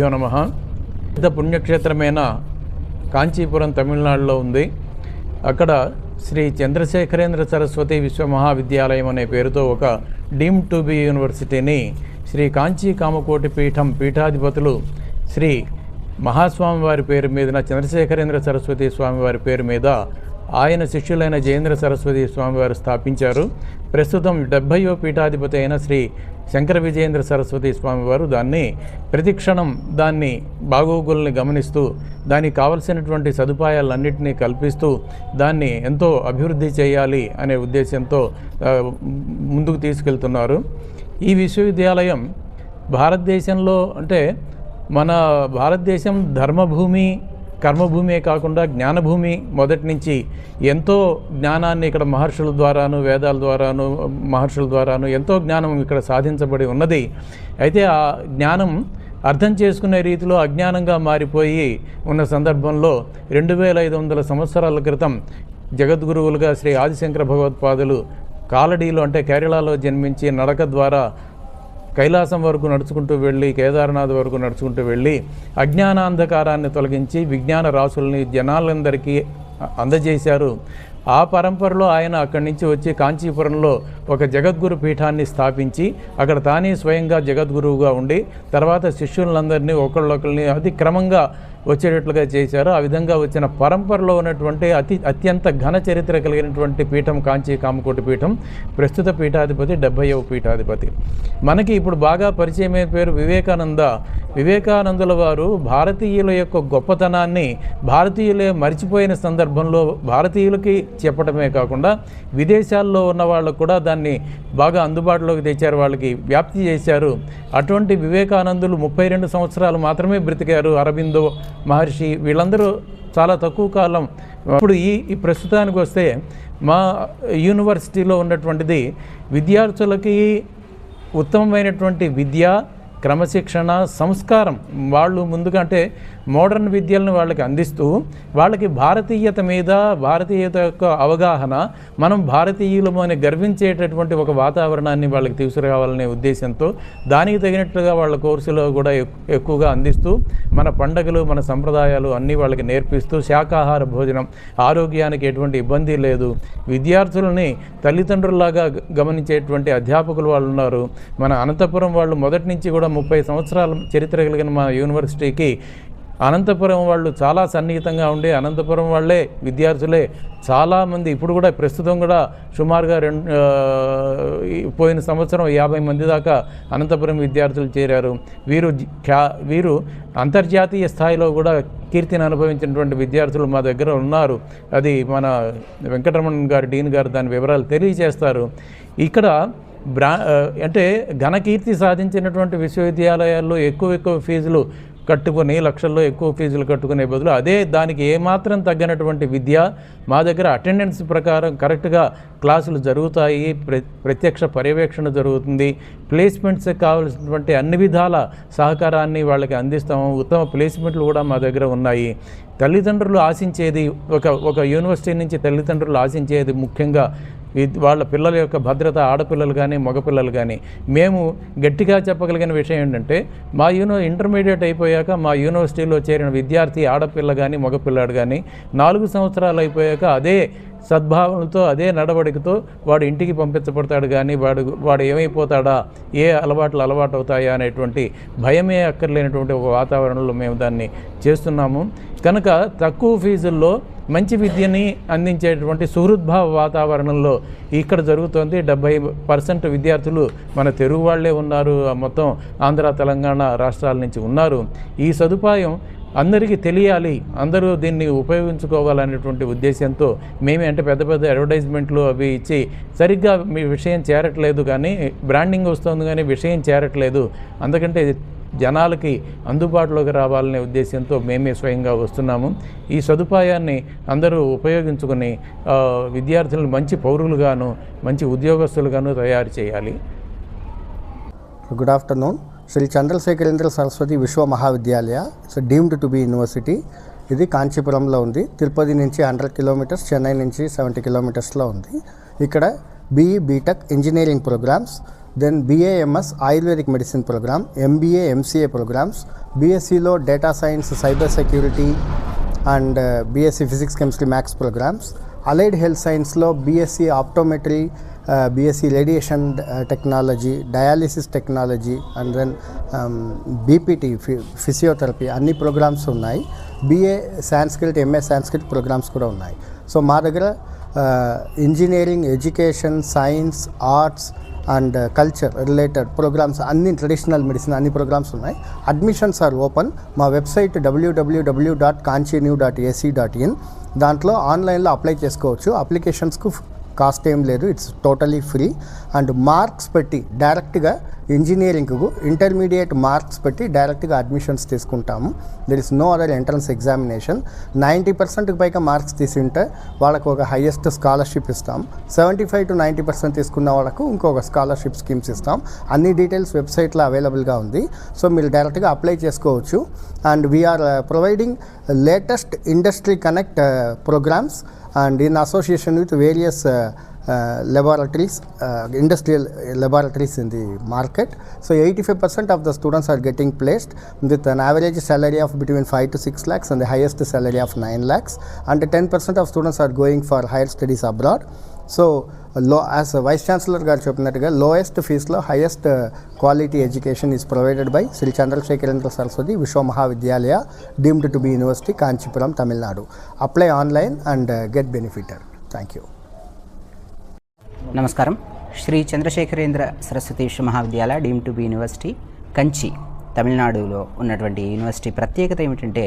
శ్రీగురుభ్యో నమ. పెద్ద పుణ్యక్షేత్రమైన కాంచీపురం తమిళనాడులో ఉంది. అక్కడ శ్రీ చంద్రశేఖరేంద్ర సరస్వతి విశ్వ మహావిద్యాలయం అనే పేరుతో ఒక డీమ్ టు బి యూనివర్సిటీని శ్రీ కాంచీ కామకోటి పీఠం పీఠాధిపతులు శ్రీ మహాస్వామి వారి పేరు మీద చంద్రశేఖరేంద్ర సరస్వతి స్వామి వారి పేరు మీద ఆయన శిష్యులైన జయేంద్ర సరస్వతి స్వామివారు స్థాపించారు. ప్రస్తుతం డెబ్భయో పీఠాధిపతి అయిన శ్రీ శంకర విజయేంద్ర సరస్వతి స్వామివారు దాన్ని ప్రతిక్షణం దాన్ని బాగోగుల్ని గమనిస్తూ దానికి కావలసినటువంటి సదుపాయాలన్నింటినీ కల్పిస్తూ దాన్ని ఎంతో అభివృద్ధి చేయాలి అనే ఉద్దేశంతో ముందుకు తీసుకెళ్తున్నారు. ఈ విశ్వవిద్యాలయం భారతదేశంలో అంటే మన భారతదేశం ధర్మభూమి కర్మభూమే కాకుండా జ్ఞానభూమి మొదటి నుంచి ఎంతో జ్ఞానాన్ని ఇక్కడ మహర్షుల ద్వారాను వేదాల ద్వారాను మహర్షుల ద్వారాను ఎంతో జ్ఞానం ఇక్కడ సాధించబడి ఉన్నది. అయితే ఆ జ్ఞానం అర్థం చేసుకునే రీతిలో అజ్ఞానంగా మారిపోయి ఉన్న సందర్భంలో రెండు వేల ఐదు వందల సంవత్సరాల క్రితం జగద్గురువులుగా శ్రీ ఆదిశంకర భగవత్పాదులు కాలడీలో అంటే కేరళలో జన్మించి నడక ద్వారా కైలాసం వరకు నడుచుకుంటూ వెళ్ళి కేదార్నాథ్ వరకు నడుచుకుంటూ వెళ్ళి అజ్ఞానాంధకారాన్ని తొలగించి విజ్ఞాన రాసుల్ని జనాలందరికీ అందజేశారు. ఆ పరంపరలో ఆయన అక్కడి నుంచి వచ్చి కాంచీపురంలో ఒక జగద్గురు పీఠాన్ని స్థాపించి అక్కడ తానే స్వయంగా జగద్గురువుగా ఉండి తర్వాత శిష్యులందరినీ ఒకళ్ళొకరిని అతి క్రమంగా వచ్చేటట్లుగా చేశారు. ఆ విధంగా వచ్చిన పరంపరలో ఉన్నటువంటి అతి అత్యంత ఘన చరిత్ర కలిగినటువంటి పీఠం కాంచీ కామకోటి పీఠం ప్రస్తుత పీఠాధిపతి డెబ్బైవ పీఠాధిపతి. మనకి ఇప్పుడు బాగా పరిచయమైన పేరు వివేకానంద. వివేకానందుల వారు భారతీయుల యొక్క గొప్పతనాన్ని భారతీయులే మర్చిపోయిన సందర్భంలో భారతీయులకి చెప్పడమే కాకుండా విదేశాల్లో ఉన్న వాళ్ళకు కూడా దాన్ని బాగా అందుబాటులోకి తెచ్చారు వాళ్ళకి వ్యాప్తి చేశారు. అటువంటి వివేకానందులు ముప్పై రెండు సంవత్సరాలు మాత్రమే బ్రతికారు అరవిందో మహర్షి వీళ్ళందరూ చాలా తక్కువ కాలం ఇప్పుడు ఈ ఈ ప్రస్తుతానికి వస్తే మా యూనివర్సిటీలో ఉన్నటువంటిది విద్యార్థులకి ఉత్తమమైనటువంటి విద్య క్రమశిక్షణ సంస్కారం వాళ్ళు ముందుగా అంటే మోడర్న్ విద్యలను వాళ్ళకి అందిస్తూ వాళ్ళకి భారతీయత మీద భారతీయత యొక్క అవగాహన మనం భారతీయులము అని గర్వించేటటువంటి ఒక వాతావరణాన్ని వాళ్ళకి తీసుకురావాలనే ఉద్దేశంతో దానికి తగినట్లుగా వాళ్ళ కోర్సులో కూడా ఎక్- ఎక్కువగా అందిస్తూ మన పండగలు మన సంప్రదాయాలు అన్నీ వాళ్ళకి నేర్పిస్తూ శాకాహార భోజనం ఆరోగ్యానికి ఎటువంటి ఇబ్బంది లేదు. విద్యార్థులని తల్లిదండ్రుల్లాగా గమనించేటువంటి అధ్యాపకులు వాళ్ళు ఉన్నారు. మన అనంతపురం వాళ్ళు మొదటి నుంచి కూడా ముప్పై సంవత్సరాల చరిత్ర కలిగిన మా యూనివర్సిటీకి అనంతపురం వాళ్ళు చాలా సన్నిహితంగా ఉండే అనంతపురం వాళ్ళే విద్యార్థులే. చాలామంది ఇప్పుడు కూడా ప్రస్తుతం కూడా సుమారుగా రెండు పోయిన సంవత్సరం యాభై మంది దాకా అనంతపురం విద్యార్థులు చేరారు. వీరు వీరు అంతర్జాతీయ స్థాయిలో కూడా కీర్తిని అనుభవించినటువంటి విద్యార్థులు మా దగ్గర ఉన్నారు. అది మన వెంకటరమణ్ గారు డీన్ గారు దాని వివరాలు తెలియజేస్తారు. ఇక్కడ బ్రా అంటే ఘనకీర్తి సాధించినటువంటి విశ్వవిద్యాలయాల్లో ఎక్కువ ఎక్కువ ఫీజులు కట్టుకొని లక్షల్లో ఎక్కువ ఫీజులు కట్టుకునే బదులు అదే దానికి ఏమాత్రం తగ్గినటువంటి విద్య మా దగ్గర అటెండెన్స్ ప్రకారం కరెక్ట్గా క్లాసులు జరుగుతాయి ప్ర ప్రత్యక్ష పర్యవేక్షణ జరుగుతుంది ప్లేస్మెంట్స్ కావాల్సినటువంటి అన్ని విధాల సహకారాన్ని వాళ్ళకి అందిస్తాము ఉత్తమ ప్లేస్మెంట్లు కూడా మా దగ్గర ఉన్నాయి. తల్లిదండ్రులు ఆశించేది ఒక ఒక యూనివర్సిటీ నుంచి తల్లిదండ్రులు ఆశించేది ముఖ్యంగా వాళ్ళ పిల్లల యొక్క భద్రత ఆడపిల్లలు కానీ మగపిల్లలు కానీ మేము గట్టిగా చెప్పగలిగిన విషయం ఏంటంటే మా యూనో ఇంటర్మీడియట్ అయిపోయాక మా యూనివర్సిటీలో చేరిన విద్యార్థి ఆడపిల్ల కానీ మగపిల్లాడు కానీ నాలుగు సంవత్సరాలు అయిపోయాక అదే సద్భావనతో అదే నడవడికతో వాడు ఇంటికి పంపించబడతాడు కానీ వాడు వాడు ఏమైపోతాడా ఏ అలవాట్లు అలవాటు అవుతాయా అనేటువంటి భయమే అక్కర్లేనటువంటి ఒక వాతావరణంలో మేము దాన్ని చేస్తున్నాము. కనుక తక్కువ ఫీజుల్లో మంచి విద్యని అందించేటువంటి సుహృద్భావ వాతావరణంలో ఇక్కడ జరుగుతోంది. డెబ్బై పర్సెంట్ విద్యార్థులు మన తెలుగు వాళ్ళే ఉన్నారు. ఆ మొత్తం ఆంధ్ర తెలంగాణ రాష్ట్రాల నుంచి ఉన్నారు. ఈ సదుపాయం అందరికీ తెలియాలి. అందరూ దీన్ని ఉపయోగించుకోవాలనేటువంటి ఉద్దేశంతో మేమే అంటే పెద్ద పెద్ద అడ్వర్టైజ్మెంట్లు అవి ఇచ్చి సరిగ్గా మీ విషయం చేరట్లేదు కానీ బ్రాండింగ్ వస్తుంది కానీ విషయం చేరట్లేదు. అందుకంటే జనాలకి అందుబాటులోకి రావాలనే ఉద్దేశంతో మేమే స్వయంగా వస్తున్నాము. ఈ సదుపాయాన్ని అందరూ ఉపయోగించుకొని విద్యార్థులను మంచి పౌరులుగాను మంచి ఉద్యోగస్తులుగాను తయారు చేయాలి. Good afternoon Sri Chandrasekharendra Saraswathi Viswa Mahavidyalaya it's deemed to be university ఇది కాంచీపురంలో ఉంది. తిరుపతి నుంచి హండ్రెడ్ కిలోమీటర్స్ చెన్నై నుంచి సెవెంటీ కిలోమీటర్స్లో ఉంది. ఇక్కడ BE BTech engineering programmes then BAMS ayurvedic medicine programme MBA MCA programmes బీఎస్సీలో data science cyber security and uh, BSc physics chemistry maths programmes. Allied health సైన్స్లో BSc optometry uh, BSc radiation uh, technology dialysis technology and then um, BPT physiotherapy అన్ని programmes ఉన్నాయి. BA Sanskrit MA Sanskrit programmes కూడా ఉన్నాయి. So మా దగ్గర engineering education science arts and culture related programmes అన్ని traditional medicine అన్ని programmes ఉన్నాయి. Admissions are open మా website WWW dot kanchiuniv dot AC dot in దాంట్లో ఆన్లైన్లో అప్లై చేసుకోవచ్చు. అప్లికేషన్స్కు కాస్ట్ ఏం లేదు it's totally free and marks పెట్టి డైరెక్ట్గా ఇంజనీరింగ్కు ఇంటర్మీడియట్ మార్క్స్ పెట్టి డైరెక్ట్గా అడ్మిషన్స్ తీసుకుంటాము. There is no other entrance examination ninety పర్సెంట్కి పైగా మార్క్స్ తీసుంటే వాళ్ళకు ఒక హైయెస్ట్ స్కాలర్షిప్ ఇస్తాం. Seventy five to ninety percent తీసుకున్న వాళ్ళకు ఇంకొక స్కాలర్షిప్ స్కీమ్స్ ఇస్తాం. అన్ని డీటెయిల్స్ వెబ్సైట్లో అవైలబుల్గా ఉంది. సో మీరు డైరెక్ట్గా అప్లై చేసుకోవచ్చు. And we're providing latest industry connect programmes and in association with various uh, uh, laboratories, uh, industrial laboratories in the market. So 85% of the students are getting placed with an average salary of between 5 to 6 lakhs and the highest salary of 9 lakhs. And 10% of students are going for higher studies abroad. So లో as vice chancellor గారు చెప్పినట్టుగా lowest ఫీజులో highest quality education is provided by Sri Chandrasekharendra Saraswathi Viswa Mahavidyalaya deemed to be university Kanchipuram Tamil Nadu apply online and get benefited thank you నమస్కారం. Sri Chandrasekharendra Saraswathi Viswa Mahavidyalaya deem to be university Kanchi తమిళనాడులో ఉన్నటువంటి university ప్రత్యేకత ఏమిటంటే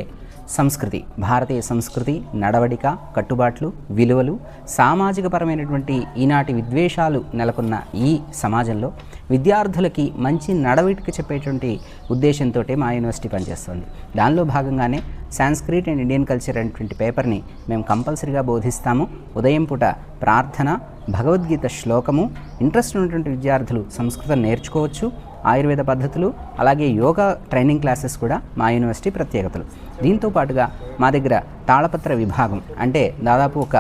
సంస్కృతి భారతీయ సంస్కృతి నడవడిక కట్టుబాట్లు విలువలు సామాజిక పరమైనటువంటి ఈనాటి విద్వేషాలు నెలకొన్న ఈ సమాజంలో విద్యార్థులకి మంచి నడవడిక చెప్పేటువంటి ఉద్దేశంతో మా యూనివర్సిటీ పనిచేస్తుంది. దానిలో భాగంగానే సాంస్క్రిట్ అండ్ ఇండియన్ కల్చర్ అనేటువంటి పేపర్ని మేము కంపల్సరీగా బోధిస్తాము. ఉదయం పూట ప్రార్థన భగవద్గీత శ్లోకము ఇంట్రెస్ట్ ఉన్నటువంటి విద్యార్థులు సంస్కృతం నేర్చుకోవచ్చు. ఆయుర్వేద పద్ధతులు అలాగే యోగా ట్రైనింగ్ క్లాసెస్ కూడా మా యూనివర్సిటీ ప్రత్యేకతలు. దీంతో పాటుగా మా దగ్గర తాళపత్ర విభాగం అంటే దాదాపు ఒక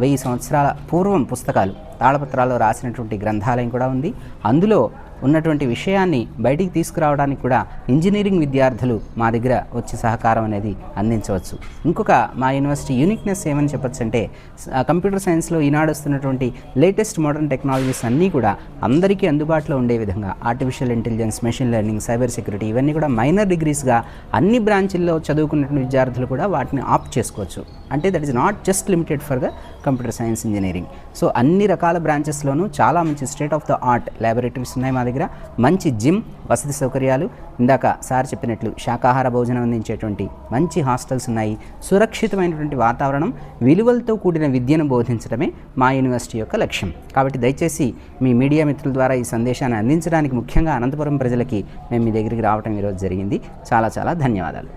వెయ్యి సంవత్సరాల పూర్వం పుస్తకాలు తాళపత్రాల్లో రాసినటువంటి గ్రంథాలయం కూడా ఉంది. అందులో ఉన్నటువంటి విషయాన్ని బయటికి తీసుకురావడానికి కూడా ఇంజనీరింగ్ విద్యార్థులు మా దగ్గర వచ్చి సహకారం అనేది అందించవచ్చు. ఇంకొక మా యూనివర్సిటీ యూనిక్నెస్ ఏమని చెప్పొచ్చు అంటే కంప్యూటర్ సైన్స్లో ఈనాడు వస్తున్నటువంటి లేటెస్ట్ మోడర్న్ టెక్నాలజీస్ అన్నీ కూడా అందరికీ అందుబాటులో ఉండే విధంగా artificial intelligence machine learning cyber security ఇవన్నీ కూడా మైనర్ డిగ్రీస్గా అన్ని బ్రాంచ్ల్లో చదువుకున్నటువంటి విద్యార్థులు కూడా వాటిని ఆప్ట్ చేసుకోవచ్చు. అంటే that is not just limited for the computer science engineering. So అన్ని రకాల బ్రాంచెస్లోనూ చాలా మంచి state of the art laboratories ఉన్నాయి మా దగ్గర. మంచి జిమ్ వసతి సౌకర్యాలు. ఇందాక సార్ చెప్పినట్లు శాకాహార భోజనం అందించేటువంటి మంచి హాస్టల్స్ ఉన్నాయి. సురక్షితమైనటువంటి వాతావరణం విలువలతో కూడిన విద్యను బోధించడమే మా యూనివర్సిటీ యొక్క లక్ష్యం. కాబట్టి దయచేసి మీ మీడియా మిత్రుల ద్వారా ఈ సందేశాన్ని అందించడానికి ముఖ్యంగా అనంతపురం ప్రజలకి మేము మీ దగ్గరికి రావడం ఈరోజు జరిగింది. చాలా చాలా ధన్యవాదాలు.